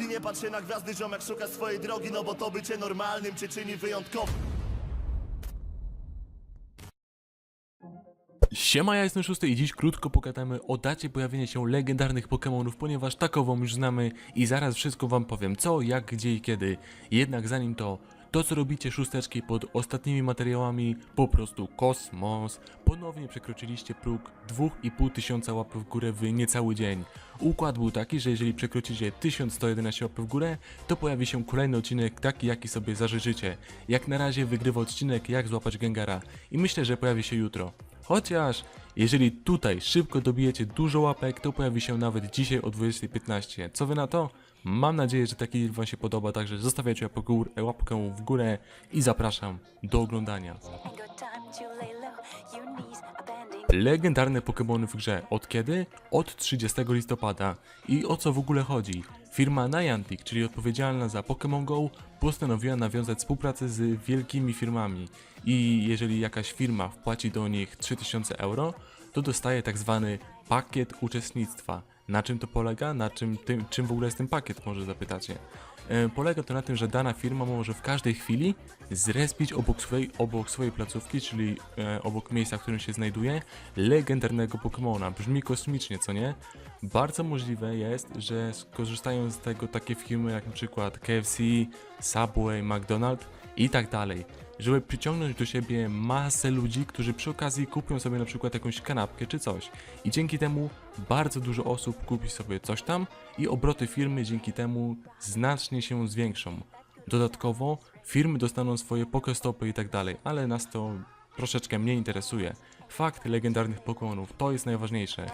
I nie patrz się na gwiazdy, ziomek szuka swojej drogi No bo to bycie normalnym cię czyni wyjątkowym Siema, ja jestem Szósty i dziś krótko pogadamy o dacie pojawienia się legendarnych Pokémonów, ponieważ takową już znamy i zaraz wszystko wam powiem co, jak, gdzie i kiedy. Jednak zanim to, to co robicie szósteczki pod ostatnimi materiałami, po prostu kosmos. Ponownie przekroczyliście próg 2,5 tysiąca łapy w górę w niecały dzień. Układ był taki, że jeżeli przekroczycie 1111 łapy w górę, to pojawi się kolejny odcinek taki jaki sobie zażyczycie. Jak na razie wygrywa odcinek jak złapać Gengara i myślę, że pojawi się jutro. Chociaż, jeżeli tutaj szybko dobijecie dużo łapek, to pojawi się nawet dzisiaj o 20.15. Co wy na to? Mam nadzieję, że taki wam się podoba, także zostawiajcie łapkę, gór, łapkę w górę i zapraszam do oglądania. Legendarne Pokémony w grze. Od kiedy? Od 30 listopada. I o co w ogóle chodzi? Firma Niantic, czyli odpowiedzialna za Pokémon Go, postanowiła nawiązać współpracę z wielkimi firmami. I jeżeli jakaś firma wpłaci do nich 3000 euro, to dostaje tak zwany pakiet uczestnictwa. Na czym to polega? Na czym, tym, czym w ogóle jest ten pakiet, może zapytacie. E, Polega to na tym, że dana firma może w każdej chwili zrespić obok swojej, obok swojej placówki, czyli e, obok miejsca, w którym się znajduje, legendarnego Pokemona. Brzmi kosmicznie, co nie? Bardzo możliwe jest, że skorzystają z tego takie firmy jak przykład KFC, Subway, McDonald's i tak dalej. Żeby przyciągnąć do siebie masę ludzi, którzy przy okazji kupią sobie na przykład jakąś kanapkę czy coś. I dzięki temu bardzo dużo osób kupi sobie coś tam i obroty firmy dzięki temu znacznie się zwiększą. Dodatkowo firmy dostaną swoje pokestopy i tak dalej, ale nas to troszeczkę mniej interesuje. Fakt legendarnych Pokémonów to jest najważniejsze.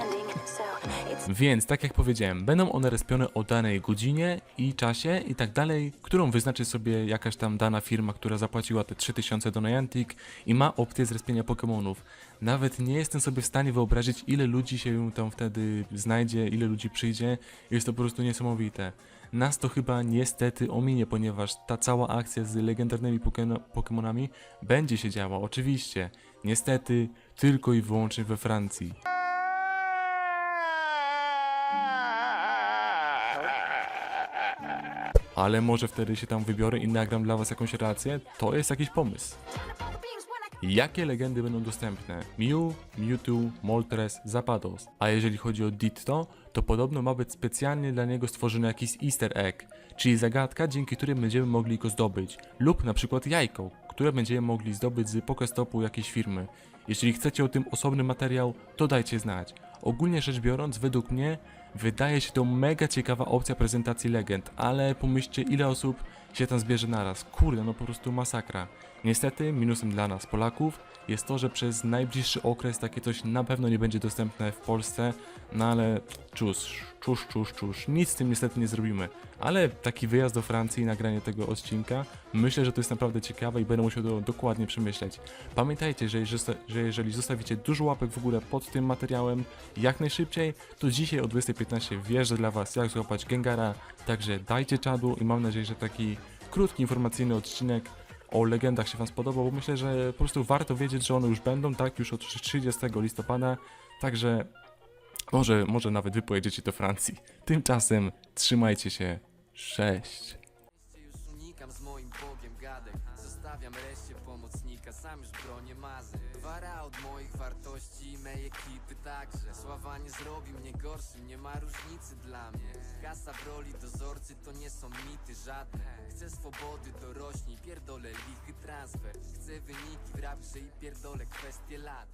Więc, tak jak powiedziałem, będą one respione o danej godzinie i czasie i tak dalej, którą wyznaczy sobie jakaś tam dana firma, która zapłaciła te 3000 do Niantic i ma opcję zrespienia Pokémonów. Nawet nie jestem sobie w stanie wyobrazić, ile ludzi się tam wtedy znajdzie, ile ludzi przyjdzie. Jest to po prostu niesamowite. Nas to chyba niestety ominie, ponieważ ta cała akcja z legendarnymi Pokémonami będzie się działa, oczywiście. Niestety, tylko i wyłącznie we Francji. Ale może wtedy się tam wybiorę i nagram dla was jakąś relację? To jest jakiś pomysł. Jakie legendy będą dostępne? Mew, Mewtwo, Moltres, Zapados. A jeżeli chodzi o Ditto, to podobno ma być specjalnie dla niego stworzony jakiś easter egg, czyli zagadka, dzięki której będziemy mogli go zdobyć. Lub na przykład jajko, które będziemy mogli zdobyć z Pokestopu jakiejś firmy. Jeżeli chcecie o tym osobny materiał, to dajcie znać. Ogólnie rzecz biorąc, według mnie wydaje się to mega ciekawa opcja prezentacji legend, ale pomyślcie ile osób się tam zbierze naraz. Kurde, no po prostu masakra. Niestety, minusem dla nas, Polaków, jest to, że przez najbliższy okres takie coś na pewno nie będzie dostępne w Polsce, no ale czusz, czusz, czusz, czusz. Nic z tym niestety nie zrobimy. Ale taki wyjazd do Francji i nagranie tego odcinka, myślę, że to jest naprawdę ciekawe i będę musiał to dokładnie przemyśleć. Pamiętajcie, że że jeżeli zostawicie dużo łapek w górę pod tym materiałem jak najszybciej, to dzisiaj o 20.15 wjeżdżę dla Was jak złapać Gengara, także dajcie czadu i mam nadzieję, że taki krótki informacyjny odcinek o legendach się Wam spodobał, bo myślę, że po prostu warto wiedzieć, że one już będą, tak, już od 30 listopada, także może, może nawet Wy pojedziecie do Francji. Tymczasem trzymajcie się, cześć! Zostawiam reszcie pomocnika, sam już bronię mazy. Wara od moich wartości i mej ekipy także. Sława nie zrobi mnie gorszym, nie ma różnicy dla mnie. Kasa w roli dozorcy to nie są mity żadne. Chcę swobody to rośnie, pierdolę lichy transfer. Chcę wyniki w rapce i pierdolę kwestie lat